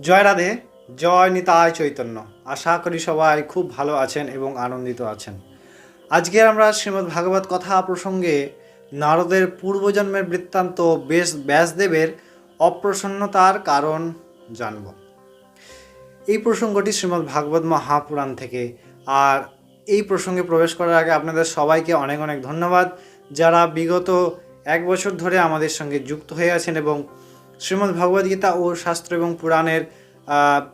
জয় রাধে, জয় নিতায় চৈতন্য। আশা করি সবাই খুব ভালো আছেন এবং আনন্দিত আছেন। আজকে আমরা শ্রীমদ্ ভাগবত কথা প্রসঙ্গে নারদের পূর্বজন্মের বৃত্তান্ত বেশ ব্যাসদেবের অপ্রসন্নতার কারণ জানব। এই প্রসঙ্গটি শ্রীমদ্ ভাগবত মহাপুরাণ থেকে। আর এই প্রসঙ্গে প্রবেশ করার আগে আপনাদের সবাইকে অনেক অনেক ধন্যবাদ। যারা বিগত এক বছর ধরে আমাদের সঙ্গে যুক্ত হয়ে আছেন এবং শ্রীমদ্ ভগবদ্গীতা ও শাস্ত্র এবং পুরাণের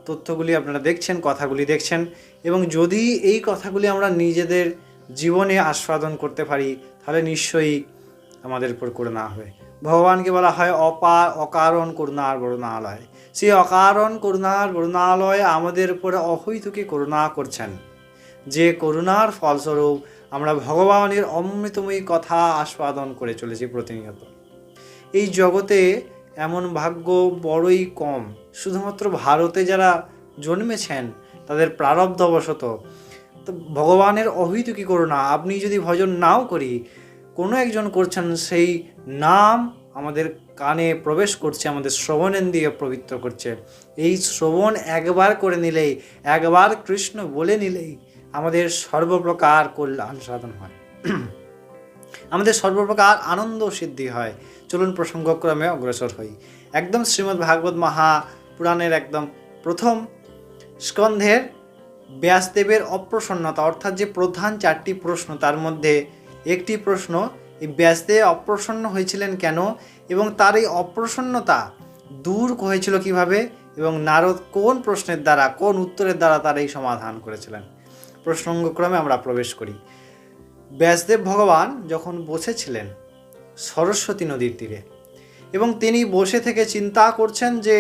তথ্যগুলি আপনারা দেখছেন, কথাগুলি দেখছেন এবং যদি এই কথাগুলি আমরা নিজেদের জীবনে আস্বাদন করতে পারি, তাহলে নিশ্চয়ই আমাদের উপর করুণা হবে। ভগবানকে বলা হয় অপা, অকারণ করুণার বরুণালয়। সেই অকারণ করুণার বরুণালয় আমাদের উপরে অহৈতুকে করুণা করছেন। যে করুণার ফলস্বরূপ আমরা ভগবানের অমৃতময়ী কথা আস্বাদন করে চলেছি প্রতিনিয়ত। এই জগতে এমন ভাগ্য বড়ই কম। শুধুমাত্র ভারতে যারা জন্মেছেন, তাদের প্রারব্ধবশত। তো ভগবানের অহিতুকি করুণা? আপনি যদি ভজন নাও করি, কোনো একজন করছেন সেই নাম আমাদের কানে প্রবেশ করছে, আমাদের শ্রবণেন্দ্রিয় পবিত্র করছে। এই শ্রবণ একবার করে নিলেই, একবার কৃষ্ণ বলে নিলেই আমাদের সর্বপ্রকার কল্যাণ সাধন হয়। আমাদের সর্বপ্রকার আনন্দ সিদ্ধি হয়। চলুন প্রসঙ্গক্রমে অগ্রসর হই। একদম শ্রীমদ্ ভাগবত মহাপুরাণের একদম প্রথম স্কন্ধের ব্যাসদেবের অপ্রসন্নতা, অর্থাৎ যে প্রধান চারটি প্রশ্ন, তার মধ্যে একটি প্রশ্ন, এই ব্যাসদেব অপ্রসন্ন হয়েছিলেন কেন? এবং তার এই অপ্রসন্নতা দূর হয়েছিল কীভাবে? এবং নারদ কোন প্রশ্নের দ্বারা, কোন উত্তরের দ্বারা তার এই সমাধান করেছিলেন? প্রসঙ্গক্রমে আমরা প্রবেশ করি। ব্যাসদেব ভগবান যখন বসেছিলেন সরস্বতী নদীর তীরে এবং তিনি বসে থেকে চিন্তা করছেন যে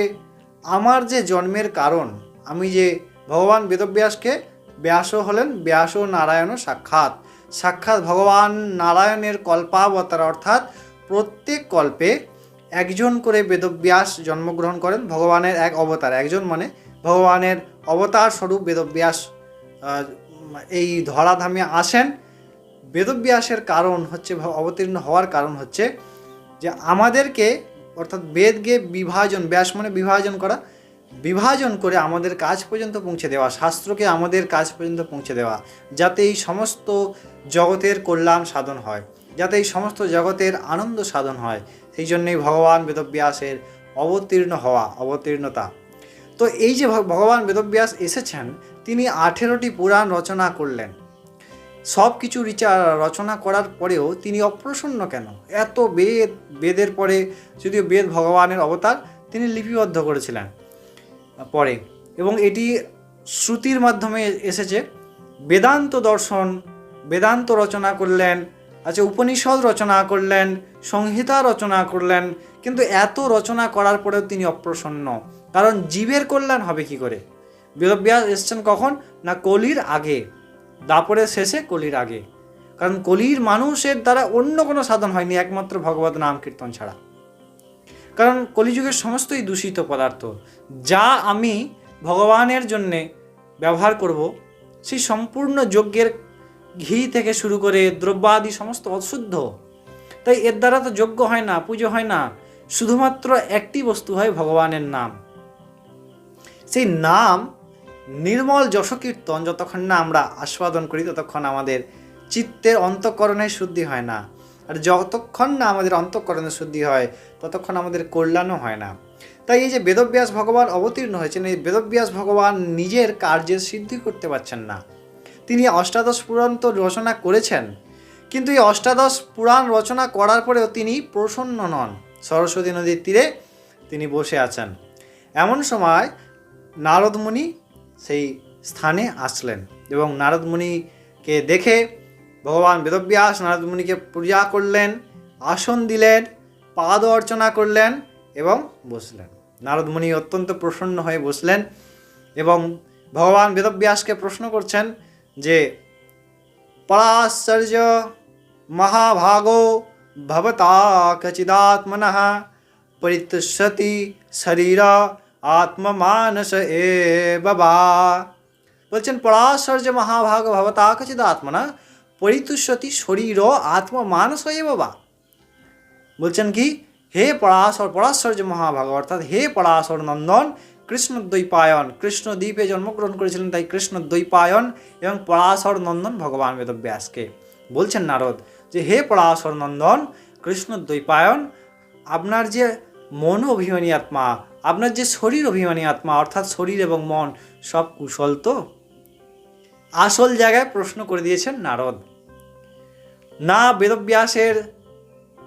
আমার যে জন্মের কারণ, আমি যে ভগবান বেদব্যাসকে ব্যাসও হলেন, ব্যাস ও নারায়ণ সাক্ষাৎ। সাক্ষাৎ ভগবান নারায়ণের কল্পাবতার অর্থাৎ প্রত্যেক কল্পে একজন করে বেদব্যাস জন্মগ্রহণ করেন, ভগবানের এক অবতার। একজন মানে ভগবানের অবতার স্বরূপ বেদব্যাস এই ধরাধামে আসেন বেদব্যাসের কারণ হচ্ছে, অবতীর্ণ হওয়ার কারণ হচ্ছে যে আমাদেরকে অর্থাৎ বেদকে বিভাজন, ব্যাস মানে বিভাজন করা, বিভাজন করে আমাদের কাজ পর্যন্ত পৌঁছে দেওয়া, শাস্ত্রকে আমাদের কাজ পর্যন্ত পৌঁছে দেওয়া, যাতে এই সমস্ত জগতের কল্যাণ সাধন হয়, যাতে এই সমস্ত জগতের আনন্দ সাধন হয়, সেই জন্যই ভগবান বেদব্যাসের অবতীর্ণ হওয়া, অবতীর্ণতা। তো এই যে ভগবান বেদব্যাস এসেছেন, তিনি আঠেরোটি পুরাণ রচনা করলেন। সব কিছু রিচা- রচনা করার পরেও তিনি অপ্রসন্ন কেন? এত বেদ, বেদের পরে যদিও বেদ ভগবানের অবতার, তিনি লিপিবদ্ধ করেছিলেন পরে। এবং এটি শ্রুতির মাধ্যমে এসেছে, বেদান্ত দর্শন, বেদান্ত রচনা করলেন আচ্ছা উপনিষদ রচনা করলেন, সংহিতা রচনা করলেন, কিন্তু এত রচনা করার পরেও তিনি অপ্রসন্ন। কারণ জীবের কল্যাণ হবে কি করে? বেদব্যাস এসছেন কখন? না কলির আগে। দাপরের শেষে কলির আগে। কারণ কলির মানুষের দ্বারা অন্য কোনো সাধন হয়নি, একমাত্র ভগবত নাম কীর্তন ছাড়া। কারণ কলিযুগের সমস্তই দূষিত পদার্থ। যা আমি ভগবানের জন্যে ব্যবহার করব, সেই সম্পূর্ণ যজ্ঞের ঘি থেকে শুরু করে দ্রব্যাদি সমস্ত অশুদ্ধ। তাই এর দ্বারা তো যজ্ঞ হয় না, পুজো হয় না, শুধুমাত্র একটি বস্তু হয় ভগবানের নাম। সেই নাম নির্মল যশকীর্তন যতক্ষণ না আমরা আস্বাদন করি, ততক্ষণ আমাদের চিত্তের অন্তঃকরণের শুদ্ধি হয় না। আর যতক্ষণ না আমাদের অন্তঃকরণের শুদ্ধি হয়, ততক্ষণ আমাদের কল্যাণও হয় না। তাই এই যে বেদব্যাস ভগবান অবতীর্ণ হয়েছেন, এই বেদব্যাস ভগবান নিজের কার্যের সিদ্ধি করতে পারছেন না। তিনি অষ্টাদশ পুরাণ তো রচনা করেছেন, কিন্তু এই অষ্টাদশ পুরাণ রচনা করার পরেও তিনি প্রসন্ন নন। সরস্বতী নদীর তীরে তিনি বসে আছেন। এমন সময় নারদমুনি সেই স্থানে আসলেন এবং নারদমুনিকে দেখে ভগবান বেদব্যাস নারদমুনিকে পূজা করলেন, আসন দিলেন, পাদ অর্চনা করলেন এবং বসলেন। নারদমুনি অত্যন্ত প্রসন্ন হয়ে বসলেন এবং ভগবান বেদব্যাসকে প্রশ্ন করছেন যে পরাশ্চর্য মহাভাগো ভবতা কচিদাত্মনঃ পরিতুষ্যতি শরীর আত্মমানস এ বাবা বলছেন পরাশ্চর্য মহাভাগ ভবতা কচিদাত্মনা পরিতুষ্যতি শরীর আত্মমানস এ বাবা বলছেন কি? হে পরাশর পরাশ্বর্য মহাভাগ অর্থাৎ হে পরাশর নন্দন কৃষ্ণ কৃষ্ণদ্বৈপায়ন কৃষ্ণ দ্বীপে জন্মগ্রহণ করেছিলেন তাই কৃষ্ণ কৃষ্ণদ্বৈপায়ন এবং পরাশর নন্দন ভগবান বেদব্যাসকে। বলছেন নারদ, যে হে পরাশর নন্দন কৃষ্ণ কৃষ্ণদ্বৈপায়ন, আপনার যে মন অভিমানী আত্মা আপনার যে শরীর অভিমানী আত্মা, অর্থাৎ শরীর এবং মন সব কুশল তো? আসল জায়গায় প্রশ্ন করে দিয়েছেন নারদ। না, বেদব্যাসের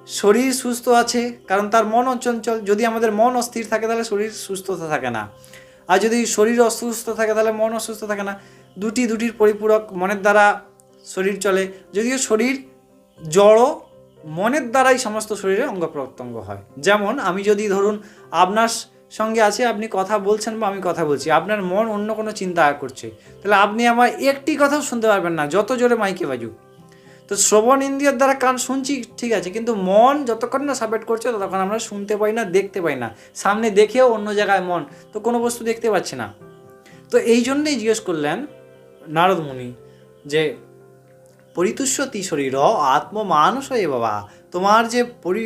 শরীর সুস্থ আছে, কারণ তার মন অচঞ্চল। যদি আমাদের মন অস্থির থাকে, তাহলে শরীর সুস্থতা থাকে না। আর যদি শরীর অসুস্থ থাকে, তাহলে মন অসুস্থ থাকে না। দুটি, দুটির পরিপূরক মনের দ্বারা শরীর চলে। যদিও শরীর জড়, মনের দ্বারাই সমস্ত শরীরে অঙ্গ প্রত্যঙ্গ হয়। যেমন আমি যদি ধরুন, আপনার সঙ্গে আছে, আপনি কথা বলছেন বা আমি কথা বলছি, আপনার মন অন্য কোনো চিন্তা করছে, তাহলে আপনি আমার একটি কথাও শুনতে পারবেন না, যত জোরে মাইকে বাজুক। তো শ্রবণ ইন্দ্রিয়ের দ্বারা কান শুনছি, ঠিক আছে, কিন্তু মন যতক্ষণ না সাপোর্ট করছে, ততক্ষণ আমরা শুনতে পাই না, দেখতে পাই না। সামনে দেখেও অন্য জায়গায় মন, তো কোনো বস্তু দেখতে পাচ্ছি না। তো এই জন্যেই জিজ্ঞেস করলেন নারদ মুনি যে, পরিতুষ্যতি শরীর, আত্মমানুষ এ বাবা, তোমার যে পরি,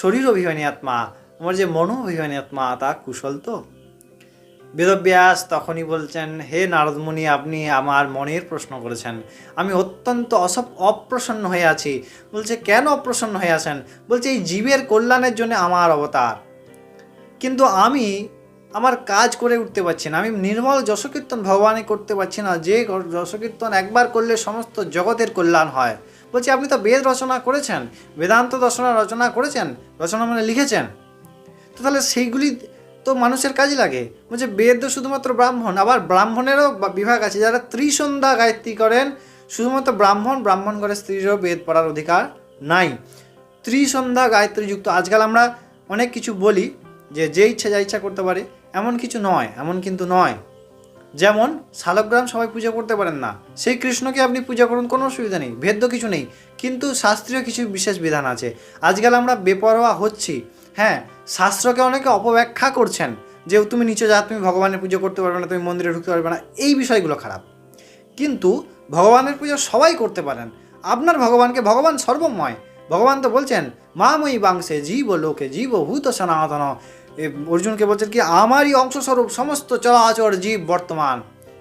শরীর অভিমানী আত্মা তোমার যে মনো অভিমানী আত্মা তা কুশল তো? বেদব্যাস তখনই বলছেন, হে নারদমণি, আপনি আমার মনের প্রশ্ন করেছেন। আমি অত্যন্ত অসপ অপ্রসন্ন হয়ে আছি। বলছে, কেন অপ্রসন্ন হয়ে আছেন? বলছে, এই জীবের কল্যাণের জন্য আমার অবতার। কিন্তু আমি আমার কাজ করে উঠতে পারছি না। আমি নির্মল যশকীর্তন ভগবানে করতে পারছি না। যে যশকীর্তন একবার করলে সমস্ত জগতের কল্যাণ হয়। বলছি, আপনি তো বেদ রচনা করেছেন। বেদান্ত দর্শনা রচনা করেছেন। রচনা মানে লিখেছেন? তো তাহলে সেইগুলি তো মানুষের কাজে লাগে। বলছে, বেদ শুধুমাত্র ব্রাহ্মণ, আবার ব্রাহ্মণেরও বিভাগ আছে যারা ত্রিসন্ধ্যা গায়ত্রী করেন। শুধুমাত্র ব্রাহ্মণ ব্রাহ্মণ করে স্ত্রীরও বেদ পড়ার অধিকার নাই। ত্রিসন্ধ্যা গায়ত্রী যুক্ত আজকাল আমরা অনেক কিছু বলি যে যে ইচ্ছা, যা ইচ্ছা করতে পারে, এমন কিছু নয়, এমন কিন্তু নয়। যেমন, শালগ্রাম সবাই পূজা করতে পারেন না। সেই কৃষ্ণকে আপনি পূজা করুন, কোনো অসুবিধা নেই, ভেদ্য কিছু নেই। কিন্তু শাস্ত্রীয় কিছু বিশেষ বিধান আছে। আজকাল আমরা বেপরোয়া হচ্ছি। হ্যাঁ শাস্ত্রকে অনেকে অপব্যাখ্যা করছেন যে তুমি নিচে যা, তুমি ভগবানের পুজো করতে পারবে না, তুমি মন্দিরে ঢুকতে পারবে না, এই বিষয়গুলো খারাপ। কিন্তু ভগবানের পুজো সবাই করতে পারেন। আপনার ভগবানকে ভগবান সর্বময়। ভগবান তো বলছেন মাময়ী বাংশে জীব লোকে, জীব ভূত সনাতন। অর্জুনকে বলছেন কি, আমারই অংশস্বরূপ সমস্ত চলাচর জীব বর্তমান।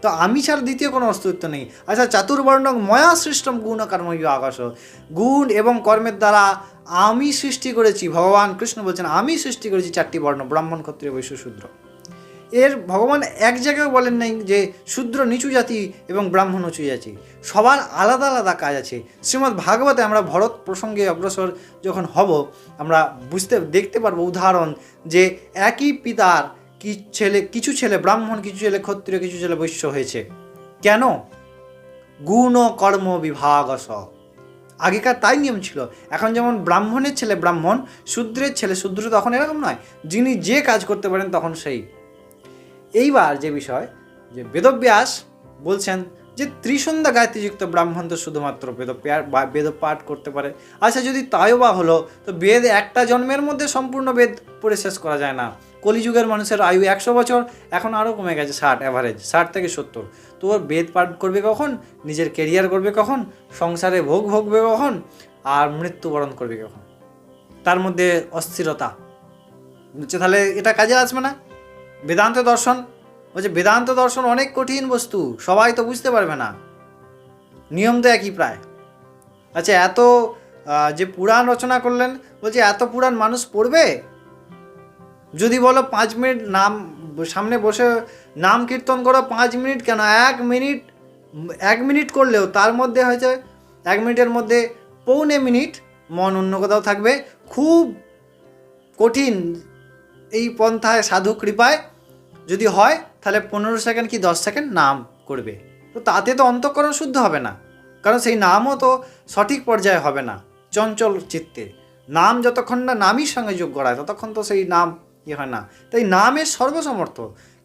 তো আমি ছাড়া দ্বিতীয় কোনো অস্তিত্ব নেই। আচ্ছা চাতুর্বর্ণ ময়া সৃষ্টম গুণ কর্ম আকাশ। গুণ এবং কর্মের দ্বারা আমি সৃষ্টি করেছি। ভগবান কৃষ্ণ বলছেন, আমি সৃষ্টি করেছি চারটি বর্ণ, ব্রাহ্মণ, ক্ষত্রিয়, বৈশ্য, শূদ্র। এর ভগবান এক জায়গায় বলেন নাই যে শূদ্র নিচু জাতি এবং ব্রাহ্মণ উঁচু জাতি। সবার আলাদা আলাদা কাজ আছে। শ্রীমদ্ ভাগবতে আমরা ভরত প্রসঙ্গে অগ্রসর যখন হব, আমরা বুঝতে, দেখতে পারব উদাহরণ যে একই পিতার কি ছেলে, কিছু ছেলে ব্রাহ্মণ, কিছু ছেলে ক্ষত্রিয়, কিছু ছেলে বৈশ্য হয়েছে। কেন? গুণ কর্ম বিভাগস আগেকার তাই নিয়ম ছিল। এখন যেমন ব্রাহ্মণের ছেলে ব্রাহ্মণ, শূদ্রের ছেলে শূদ্র তখন এরকম নয়। যিনি যে কাজ করতে পারেন তখন সেই। এইবার যে বিষয়, যে বেদব্যাস বলছেন যে ত্রিসন্ধ্যা গায়ত্রীযুক্ত ব্রাহ্মণ তো শুধুমাত্র বেদ বেদ পাঠ করতে পারে। আচ্ছা যদি তাইও বা হলো, তো বেদ একটা জন্মের মধ্যে সম্পূর্ণ বেদ পড়ে শেষ করা যায় না। কলিযুগের মানুষের আয়ু একশো বছর, এখন আরও কমে গেছে ষাট অ্যাভারেজ ষাট থেকে সত্তর। তো ওর বেদ পাঠ করবে কখন? নিজের কেরিয়ার করবে কখন? সংসারে ভোগ ভোগবে কখন? আর মৃত্যুবরণ করবে কখন? তার মধ্যে অস্থিরতা। বলছে তাহলে এটা কাজে আসবে না? বেদান্ত দর্শন বলছে বেদান্ত দর্শন অনেক কঠিন বস্তু, সবাই তো বুঝতে পারবে না। নিয়ম তো একই প্রায়। আচ্ছা এত যে পুরাণ রচনা করলেন, বলছে এত পুরাণ মানুষ পড়বে? যদি বলো পাঁচ মিনিট নাম, সামনে বসে নাম কীর্তন করো পাঁচ মিনিট কেন? এক মিনিট এক মিনিট করলেও তার মধ্যে হয়েছে, এক মিনিটের মধ্যে পৌনে মিনিট মন অন্য কোথাও থাকবে। খুব কঠিন এই পন্থায় সাধু কৃপায় যদি হয়, তাহলে পনেরো সেকেন্ড কি দশ সেকেন্ড নাম করবে। তো তাতে তো অন্তঃকরণ শুদ্ধ হবে না, কারণ সেই নামও তো সঠিক পর্যায়ে হবে না, চঞ্চল চিত্তে। নাম যতক্ষণ না নামই সঙ্গে যোগ করায় ততক্ষণ তো সেই নাম ইয়ে হয় না। তাই নামের সর্বসমর্থ।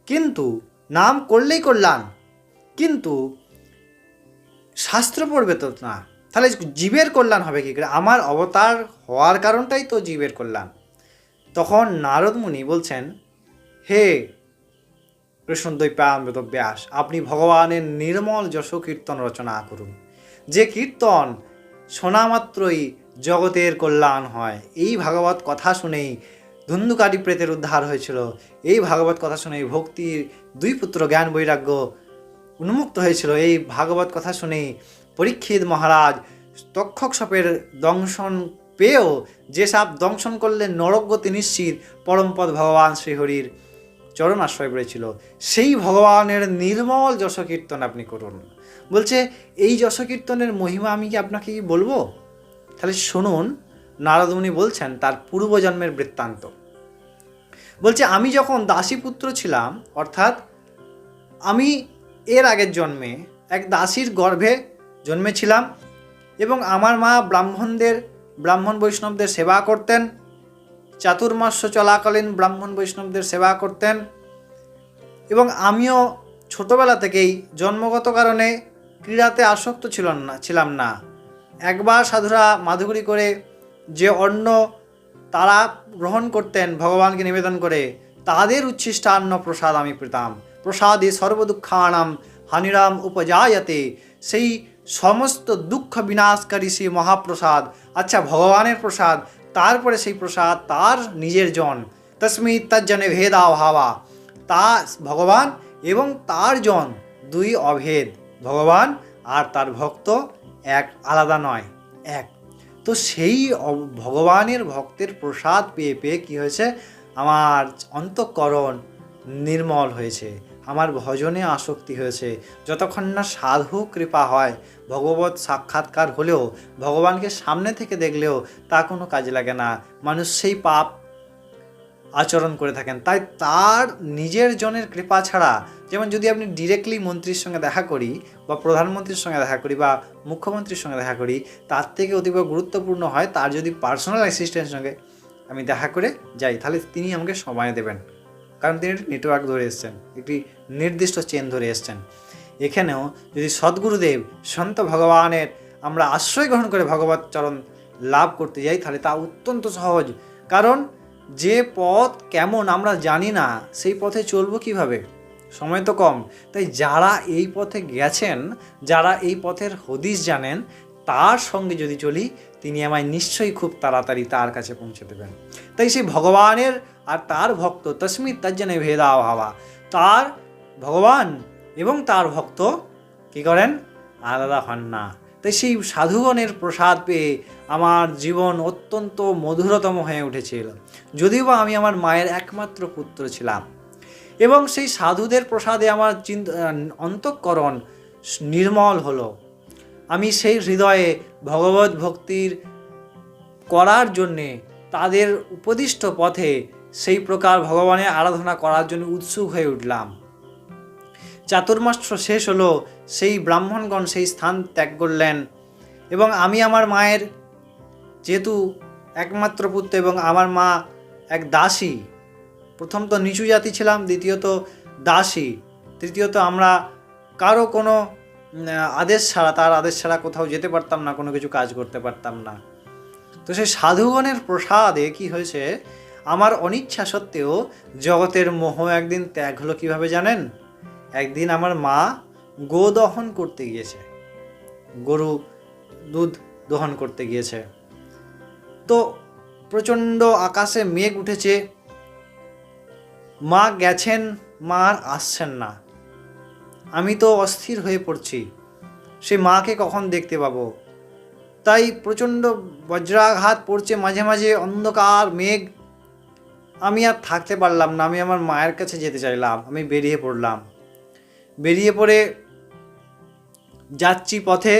কিন্তু নাম করলেই কল্যাণ। কিন্তু শাস্ত্র পড়বে তো না। তাহলে জীবের কল্যাণ হবে কী করে? আমার অবতার হওয়ার কারণটাই তো জীবের কল্যাণ। তখন নারদ মুনি বলছেন, হে কৃষ্ণদ্বৈপায়ন বেদব্যাস আপনি ভগবানের নির্মল যশ কীর্তন রচনা করুন। যে কীর্তন শোনা মাত্রই জগতের কল্যাণ হয়। এই ভাগবত কথা শুনেই ধুন্ধুকারী প্রেতের উদ্ধার হয়েছিল। এই ভাগবত কথা শুনে ভক্তির দুই পুত্র জ্ঞান বৈরাগ্য উন্মুক্ত হয়েছিল। এই ভাগবত কথা শুনেই পরীক্ষিত মহারাজ তক্ষক সাপের দংশন পেয়েও যে সাপ দংশন করলে নরকগতি নিশ্চিত পরমপদ ভগবান শ্রীহরির চরণ আশ্রয় পড়েছিল। সেই ভগবানের নির্মল যশকীর্তন আপনি করুন। বলছে, এই যশকীর্তনের মহিমা আমি কি আপনাকে কি বলব? তাহলে শুনুন, নারদমুনি বলছেন, তার পূর্বজন্মের বৃত্তান্ত। বলছে, আমি যখন দাসীপুত্র ছিলাম, অর্থাৎ আমি এর আগের জন্মে এক দাসীর গর্ভে জন্মেছিলাম এবং আমার মা ব্রাহ্মণদের, ব্রাহ্মণ বৈষ্ণবদের সেবা করতেন, চাতুর্মাস্য চলাকালীন ব্রাহ্মণ বৈষ্ণবদের সেবা করতেন এবং আমিও ছোটোবেলা থেকেই জন্মগত কারণে ক্রীড়াতে আসক্ত ছিল না, ছিলাম না। একবার সাধুরা মাধুগুরি করে যে অন্ন তারা গ্রহণ করতেন, ভগবানকে নিবেদন করে, তাদের উচ্ছিষ্টান্ন প্রসাদ আমি পেতাম। প্রসাদে সর্বদুঃখানাম হানিরাম উপজায়তে। সেই সমস্ত দুঃখ বিনাশকারী সেই মহাপ্রসাদ আচ্ছা ভগবানের প্রসাদ, তারপরে সেই প্রসাদ তার নিজের জন। তস্মি তজ্জনে ভেদা ভাবা তা ভগবান এবং তার জন দুই অভেদ। ভগবান আর তার ভক্ত এক আলাদা নয়, এক। তো সেই ভগবানের ভক্তের প্রসাদ পেয়ে পেয়ে কী হয়েছে? আমার অন্তঃকরণ নির্মল হয়েছে। আমার ভজনে আসক্তি হয়েছে। যতক্ষণ না সাধু কৃপা হয়, ভগবত সাক্ষাৎকার হলেও, ভগবানকে সামনে থেকে দেখলেও তা কোনো কাজে লাগে না। মানুষ সেই পাপ আচরণ করে থাকেন। তাই তার নিজের জনের কৃপা ছাড়া যেমন যদি আপনি ডিরেক্টলি মন্ত্রীর সঙ্গে দেখা করি বা প্রধানমন্ত্রীর সঙ্গে দেখা করি বা মুখ্যমন্ত্রীর সঙ্গে দেখা করি, তার থেকে অতীব গুরুত্বপূর্ণ হয় তার যদি পার্সোনাল অ্যাসিস্ট্যান্টের সঙ্গে আমি দেখা করে যাই, তাহলে তিনি আমাকে সময় দেবেন। কারণ তিনি একটি নেটওয়ার্ক ধরে এসছেন, একটি নির্দিষ্ট চেন ধরে এসছেন। এখানেও যদি সদ্গুরুদেব, সন্ত ভগবানের আমরা আশ্রয় গ্রহণ করে ভগবত চরণ লাভ করতে যাই, তাহলে তা অত্যন্ত সহজ। কারণ যে পথ কেমন আমরা জানি না, সেই পথে চলবো কীভাবে? সময় তো কম। তাই যারা এই পথে গেছেন, যারা এই পথের হদিস জানেন, তার সঙ্গে যদি চলি, তিনি আমায় নিশ্চয়ই খুব তাড়াতাড়ি তার কাছে পৌঁছে দেবেন। তাই সেই ভগবানের আর তার ভক্ত তস্মিত তার জন্য ভেদা ভাবা। তার ভগবান এবং তার ভক্ত কি করেন? আলাদা হন না। তাই সেই সাধুগণের প্রসাদ পেয়ে আমার জীবন অত্যন্ত মধুরতম হয়ে উঠেছিল। যদিও বা আমি আমার মায়ের একমাত্র পুত্র ছিলাম। এবং সেই সাধুদের প্রসাদে আমার চিন্ত অন্তঃকরণ নির্মল হলো। আমি সেই হৃদয়ে ভগবত ভক্তির করার জন্যে তাদের উপদিষ্ট পথে সেই প্রকার ভগবানের আরাধনা করার জন্য উৎসুক হয়ে উঠলাম। চাতুর্মাস্য শেষ হলো, সেই ব্রাহ্মণগণ সেই স্থান ত্যাগ করলেন। এবং আমি আমার মায়ের যেহেতু একমাত্র পুত্র এবং আমার মা এক দাসী, প্রথম তো নিচু জাতি ছিলাম, দ্বিতীয়ত দাসী, তৃতীয়ত আমরা কারও কোনো আদেশ ছাড়া, তার আদেশ ছাড়া কোথাও যেতে পারতাম না, কোনো কিছু কাজ করতে পারতাম না। তো সেই সাধুগণের প্রসাদে কি হয়েছে? আমার অনিচ্ছা সত্ত্বেও জগতের মোহ একদিন ত্যাগ হলো কীভাবে জানেন? একদিন আমার মা গো দহন করতে গিয়েছে। গরু দুধ দহন করতে গিয়েছে। তো প্রচণ্ড আকাশে মেঘ উঠেছে। মা গেছেন, মা আর আসছেন না। আমি তো অস্থির হয়ে পড়ছি। সে মাকে কখন দেখতে পাবো? তাই প্রচণ্ড বজ্রাঘাত পড়ছে, মাঝে মাঝে অন্ধকার, মেঘ। আমি আর থাকতে পারলাম না, আমি আমার মায়ের কাছে যেতে চাইলাম, আমি বেরিয়ে পড়লাম। বেরিয়ে পড়ে যাচ্ছি পথে,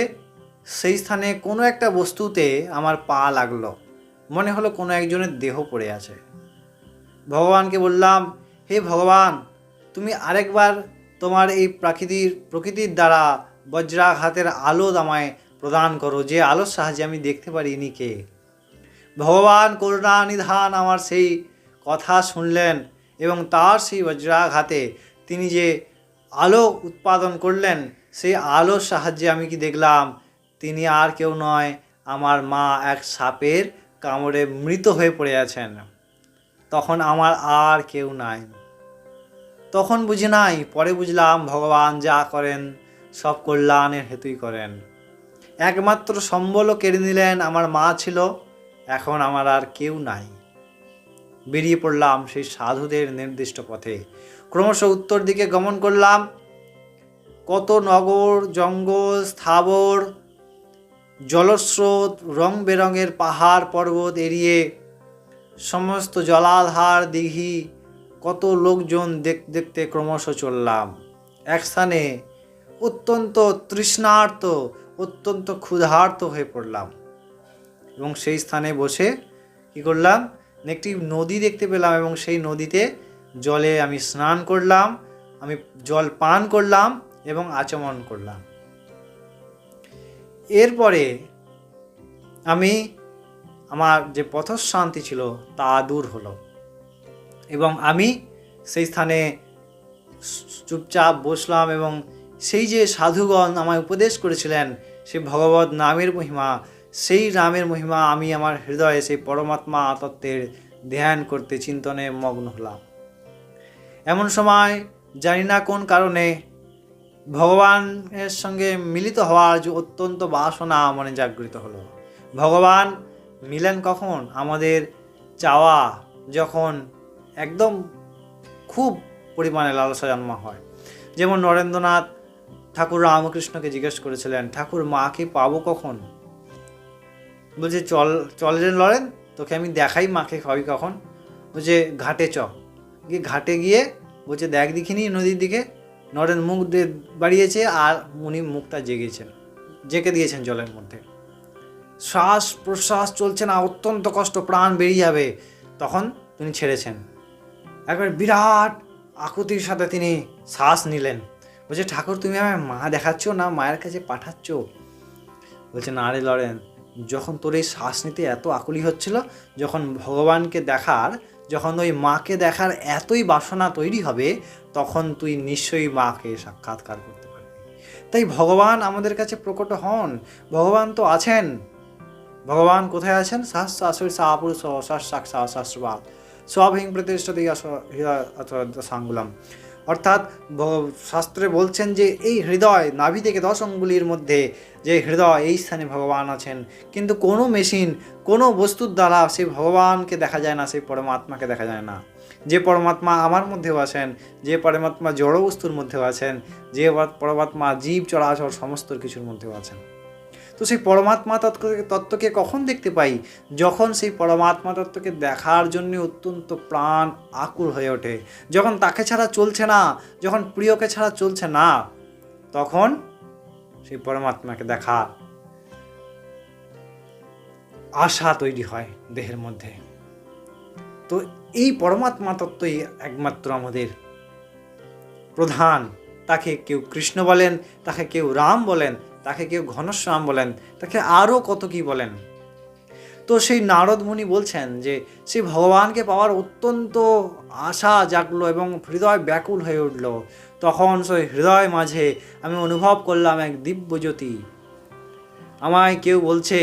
সেই স্থানে কোনো একটা বস্তুতে আমার পা লাগল। মনে হলো কোনো একজনের দেহ পড়ে আছে। ভগবানকে বললাম, হে ভগবান, তুমি আরেকবার তোমার এই প্রাকৃতির, প্রকৃতির দ্বারা বজ্রাঘাতের আলো আমায় প্রদান করো, যে আলোর সাহায্যে আমি দেখতে পারি ইনি কে। ভগবান করুণা নিধান আমার সেই কথা শুনলেন এবং তার সেই বজ্রাঘাতে তিনি যে আলো উৎপাদন করলেন, সেই আলোর সাহায্যে আমি কি দেখলাম, তিনি আর কেউ নয়, আমার মা এক সাপের কামড়ে মৃত হয়ে পড়ে আছেন। তখন আমার আর কেউ নাই। তখন বুঝি নাই, পরে বুঝলাম ভগবান যা করেন, সব কল্যাণের হেতুই করেন। একমাত্র সম্বলও কেড়ে নিলেন আমার মা ছিল, এখন আমার আর কেউ নাই। বেরিয়ে পড়লাম সেই সাধুদের নির্দিষ্ট পথে। ক্রমশ উত্তর দিকে গমন করলাম। কত নগর, জঙ্গল, স্থাবর, জলস্রোত রং বেরঙের পাহাড় পর্বত এড়িয়ে সমস্ত জলাধার দিঘি, কত লোকজন দেখ দেখতে ক্রমশ চললাম। এক স্থানে অত্যন্ত তৃষ্ণার্ত, অত্যন্ত ক্ষুধার্ত হয়ে পড়লাম এবং সেই স্থানে বসে কী করলাম? একটি নদী দেখতে পেলাম এবং সেই নদীতে জলে আমি স্নান করলাম, আমি জল পান করলাম এবং আচমন করলাম। এরপরে আমি আমার যে পথশ্রান্তি ছিল তা দূর হলো এবং আমি সেই স্থানে চুপচাপ বসলাম এবং সেই যে সাধুগণ আমায় উপদেশ করেছিলেন সেই ভগবত নামের মহিমা, সেই রামের মহিমা আমি আমার হৃদয়ে সেই পরমাত্মা তত্ত্বের ধ্যান করতে চিন্তনে মগ্ন হলাম। এমন সময়, জানি না কোন কারণে, ভগবানের সঙ্গে মিলিত হওয়ার যে অত্যন্ত বাসনা মনে জাগৃত হলো। ভগবান মিলেন কখন? আমাদের চাওয়া যখন একদম খুব পরিমাণে লালসা জন্ম হয়। যেমন নরেন্দ্রনাথ ঠাকুর রামকৃষ্ণকে জিজ্ঞেস করেছিলেন, ঠাকুর, মাকে পাবো কখন? বলছে, চল চল রে লরেন তোকে আমি দেখাই মাকে খাওয়াই কখন? বলছে, ঘাটে চ। গিয়ে ঘাটে গিয়ে বলছে, দেখ দেখিনি নদীর দিকে? নরেন মুখ বাড়িয়েছে আর উনি মুখটা জেগেছেন জেগে দিয়েছেন জলের মধ্যে। শ্বাস প্রশ্বাস চলছে না, অত্যন্ত কষ্ট, প্রাণ বেরিয়ে যাবে। তখন তিনি ছেড়েছেন। একবার বিরাট আকুতির সাথে তিনি শ্বাস নিলেন। বলছে, ঠাকুর, তুমি আমায় মা দেখাচ্ছ না, মায়ের কাছে পাঠাচ্ছ? বলছে, না রে লরেন, যখন তোর এই শ্বাস নিতে এত আকুলি হচ্ছিল, যখন ভগবানকে দেখার যখন ওই মাকে দেখার এতই বাসনা তৈরি হবে, তখন তুই নিশ্চয়ই মাকে সাক্ষাৎকার করতে পারবি। তাই ভগবান আমাদের কাছে প্রকট হন। ভগবান তো আছেন। ভগবান কোথায় আছেন? শাস্ত্র আসর সাপুর শাক শাস্ত্রবাদ স্বভিং প্রতিষ্ঠিত অথবা সাঙ্গুলাম। অর্থাৎ শাস্ত্রে বলছেন যে এই হৃদয় নাভি থেকে দশ অঙ্গুলির মধ্যে যে হৃদয়, এই স্থানে ভগবান আছেন। কিন্তু কোনো মেশিন, কোনো বস্তুর দ্বারা সেই ভগবানকে দেখা যায় না, সেই পরমাত্মাকে দেখা যায় না। যে পরমাত্মা আমার মধ্যেও আছেন, যে পরমাত্মা জড় বস্তুর মধ্যেও আছেন, যে পরমাত্মা জীব চরাচর সমস্ত কিছুর মধ্যেও আছেন। তো সেই পরমাত্মা তত্ত্বকে তত্ত্বকে কখন দেখতে পাই? যখন সেই পরমাত্মা তত্ত্বকে দেখার জন্য অত্যন্ত প্রাণ আকুল হয়ে ওঠে। যখন তাকে ছাড়া চলছে না, যখন প্রিয়কে ছাড়া চলছে না, তখন সেই পরমাত্মাকে দেখা আশা তৈরি হয় দেহের মধ্যে। তো এই পরমাত্মা তত্ত্বই একমাত্র আমাদের প্রধান। তাকে কেউ কৃষ্ণ বলেন, তাকে কেউ রাম বলেন তাকে কেউ ঘনশ্যাম বলেন, তাকে আরও কত কি বলেন। তো সেই নারদ মুনি বলছেন যে সেই ভগবানকে পাওয়ার অত্যন্ত আশা জাগলো এবং হৃদয় ব্যাকুল হয়ে উঠল। তখন সেই হৃদয় মাঝে আমি অনুভব করলাম এক দিব্য জ্যোতি। আমায় কেউ বলছে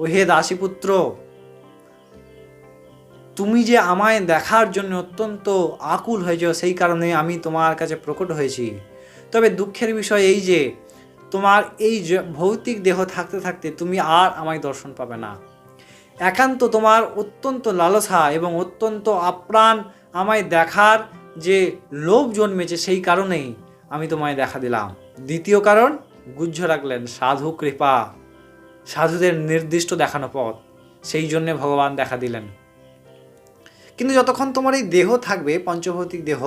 ও হে দাসীপুত্র, তুমি যে আমায় দেখার জন্য অত্যন্ত আকুল হয়েছ, সেই কারণে আমি তোমার কাছে প্রকট হয়েছি। তবে দুঃখের বিষয় এই যে তোমার এই ভৌতিক দেহ থাকতে থাকতে তুমি আর আমায় দর্শন পাবে না। একান্ত তোমার অত্যন্ত লালসা এবং অত্যন্ত আপ্রাণ আমায় দেখার যে লোভ জন্মেছে সেই কারণেই আমি তোমায় দেখা দিলাম। দ্বিতীয় কারণ গুজ্জ রাখলেন সাধু কৃপা। সাধুদের নির্দিষ্ট দেখানো পথ, সেই জন্যে ভগবান দেখা দিলেন। কিন্তু যতক্ষণ তোমার এই দেহ থাকবে, পঞ্চভৌতিক দেহ,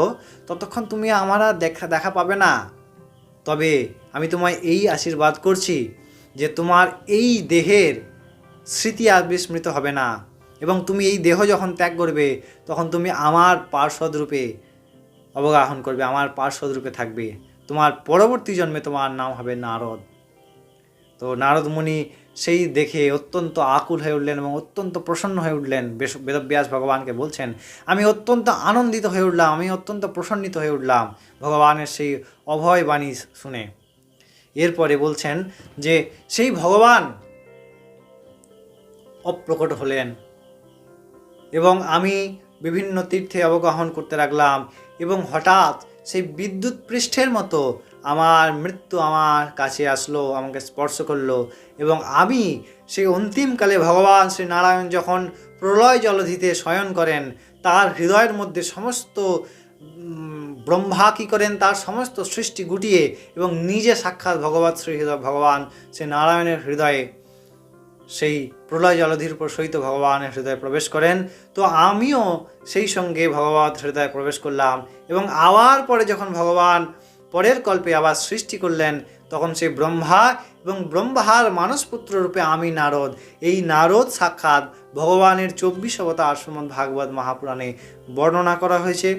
ততক্ষণ তুমি আমার আর দেখা দেখা পাবে না। তবে আমি তোমায় এই আশীর্বাদ করছি যে তোমার এই দেহের স্মৃতি আর বিস্মৃত হবে না। এবং তুমি এই দেহ যখন ত্যাগ করবে, তখন তুমি আমার পার্শ্বদ রূপে অবগাহন করবে, আমার পার্শ্বদ রূপে থাকবে। তোমার পরবর্তী জন্মে তোমার নাম হবে নারদ। তো নারদ মুনি সেই দেখে অত্যন্ত আকুল হয়ে উঠলেন এবং অত্যন্ত প্রসন্ন হয়ে উঠলেন। বেদব্যাস ভগবানকে বলছেন, আমি অত্যন্ত আনন্দিত হয়ে উঠলাম, আমি অত্যন্ত প্রসন্নিত হয়ে উঠলাম। ভগবানের সেই অভয় বাণী শুনে। এরপরে বলছেন যে সেই ভগবান অপ্রকট হলেন এবং আমি বিভিন্ন তীর্থে অবগাহন করতে লাগলাম এবং হঠাৎ সেই বিদ্যুৎ পৃষ্ঠের মতো আমার মৃত্যু আমার কাছে আসলো, আমাকে স্পর্শ করল এবং আমি সেই অন্তিমকালে ভগবান শ্রী নারায়ণ যখন প্রলয় জলধিতে শয়ন করেন, তার হৃদয়ের মধ্যে সমস্ত ব্রহ্মা কী করেন? তার সমস্ত সৃষ্টি গুটিয়ে এবং নিজে সাক্ষাৎ ভগবত শ্রী ভগবান শ্রী নারায়ণের হৃদয়ে সেই প্রলয় জলধির উপর সহিত ভগবানের হৃদয়ে প্রবেশ করেন। তো আমিও সেই সঙ্গে ভগবত হৃদয়ে প্রবেশ করলাম এবং আবার পরে যখন ভগবান পরের কল্পে আবার সৃষ্টি করলেন তখন সে ব্রহ্মা এবং ব্রহ্মার মানসপুত্র রূপে আমি নারদ। এই নারদ সাক্ষাৎ ভগবানের চব্বিশ অবতার শ্রীমদ ভাগবত মহাপুরাণে বর্ণনা করা হয়েছে।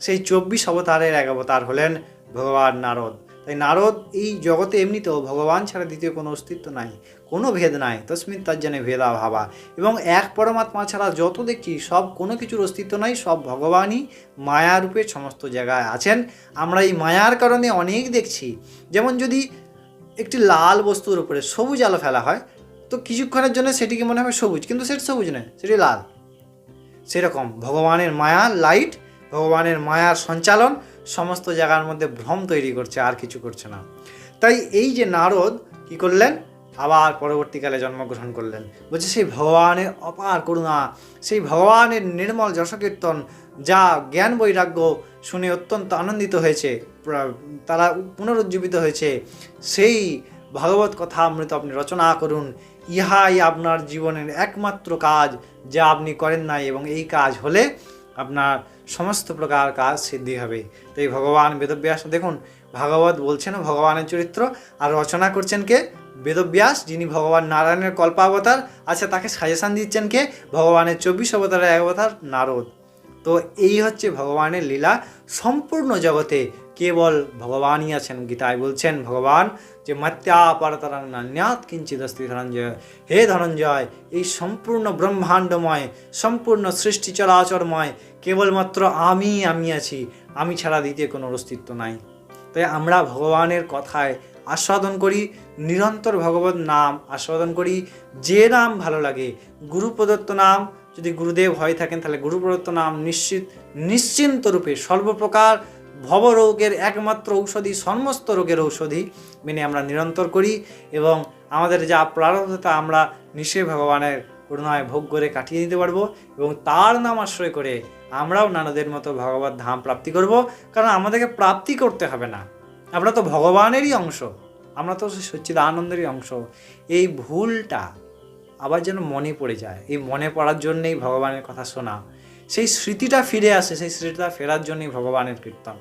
সেই চব্বিশ অবতারের এক অবতার হলেন ভগবান নারদ। তাই নারদ এই জগতে এমনিতেও ভগবান ছাড়া দ্বিতীয় কোনো অস্তিত্ব নাই। কোনো ভেদ নাই। তসমিন তার জন্য ভেদা ভাবা। এবং এক পরমাত্মা ছাড়া যত দেখছি সব কোনো কিছুর অস্তিত্ব নাই, সব ভগবানই মায়ারূপে সমস্ত জায়গায় আছেন। আমরা এই মায়ার কারণে অনেক দেখছি। যেমন যদি একটি লাল বস্তুর উপরে সবুজ আলো ফেলা হয়, তো কিছুক্ষণের জন্য সেটিকে মনে হবে সবুজ, কিন্তু সেটি সবুজ নয়, সেটি লাল। সেরকম ভগবানের মায়া, লাইট, ভগবানের মায়ার সঞ্চালন, সমস্ত জায়গার মধ্যে ভ্রম তৈরি করছে, আর কিছু করছে না। তাই এই যে নারদ কি করলেন? আবার পরবর্তীকালে জন্মগ্রহণ করলেন। বলছে, সেই ভগবানের অপার করুণা, সেই ভগবানের নির্মল যশকীর্তন, যা জ্ঞান বৈরাগ্য শুনে অত্যন্ত আনন্দিত হয়েছে তারা পুনরুজ্জীবিত হয়েছে, সেই ভাগবত কথা অমৃত আপনি রচনা করুন। ইহাই আপনার জীবনের একমাত্র কাজ, যা আপনি করেন নাই এবং এই কাজ হলে আপনার সমস্ত প্রকার কাজ সিদ্ধি হবে। তো এই ভগবান বেদব্যাস, দেখুন, ভাগবত বলছেন ভগবানের চরিত্র আর রচনা করছেন কে? বেদব্যাস, যিনি ভগবান নারায়ণের কল্পাবতার। আচ্ছা তাকে সাজেশন দিচ্ছেন কে? ভগবানের চব্বিশ অবতারের এক অবতার, নারদ। তো এই হচ্ছে ভগবানের লীলা। সম্পূর্ণ জগতে কেবল ভগবানই আছেন, গীতায় বলছেন ভগবান যে, মাত্যা পারতারাং নান্যাত কিঞ্চিত অস্তি ধনঞ্জয়। হে ধনঞ্জয়, এই সম্পূর্ণ ব্রহ্মাণ্ডময়, সম্পূর্ণ সৃষ্টি চরাচরময় কেবলমাত্র আমি আমি আছি। আমি ছাড়া দ্বিতীয় কোনো অস্তিত্ব নাই। তাই আমরা ভগবানের কথায় আস্বাদন করি, নিরন্তর ভগবত নাম আস্বাদন করি, যে নাম ভালো লাগে গুরু প্রদত্ত নাম যদি গুরুদেব হয়ে থাকেন, তাহলে গুরু প্রদত্ত নাম নিশ্চিত, নিশ্চিন্ত রূপে সর্বপ্রকার ভবরোগের একমাত্র ঔষধি, সমস্ত রোগের ঔষধি মেনে আমরা নিরন্তর করি এবং আমাদের যা প্রারব্ধতা আমরা নিশ্চয়ই ভগবানের করুণায় ভোগ করে কাটিয়ে দিতে পারব এবং তার নাম আশ্রয় করে আমরাও নানাদের মতো ভগবত ধাম প্রাপ্তি করব। কারণ আমাদেরকে প্রাপ্তি করতে হবে না। আমরা তো ভগবানেরই অংশ, আমরা তো সচ্চিদ আনন্দেরই অংশ। এই ভুলটা আবার যেন মনে পড়ে যায়, এই মনে পড়ার জন্যেই ভগবানের কথা শোনা। সেই স্মৃতিটা ফিরে আসে, সেই স্মৃতিটা ফেরার জন্যই ভগবানের কীর্তন।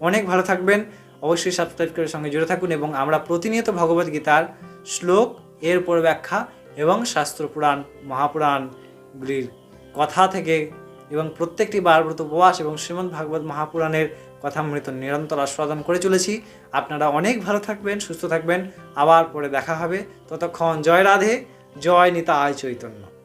অনেক ভালো থাকবেন, অবশ্যই সাবস্ক্রাইব করে সঙ্গে জুড়ে থাকুন এবং আমরা প্রতিনিয়ত ভগবত গীতার শ্লোক, এর উপর ব্যাখ্যা এবং শাস্ত্র পুরাণ মহাপুরাণগুলির কথা থেকে এবং প্রত্যেকটি বারব্রত উপবাস এবং শ্রীমদ্ ভাগবত মহাপুরাণের কথামৃত নিরন্তর আস্বাদন করে চলেছি। আপনারা অনেক ভালো থাকবেন, সুস্থ থাকবেন। আবার পরে দেখা হবে। ততক্ষণ জয় রাধে, জয় নিতা আয় চৈতন্য।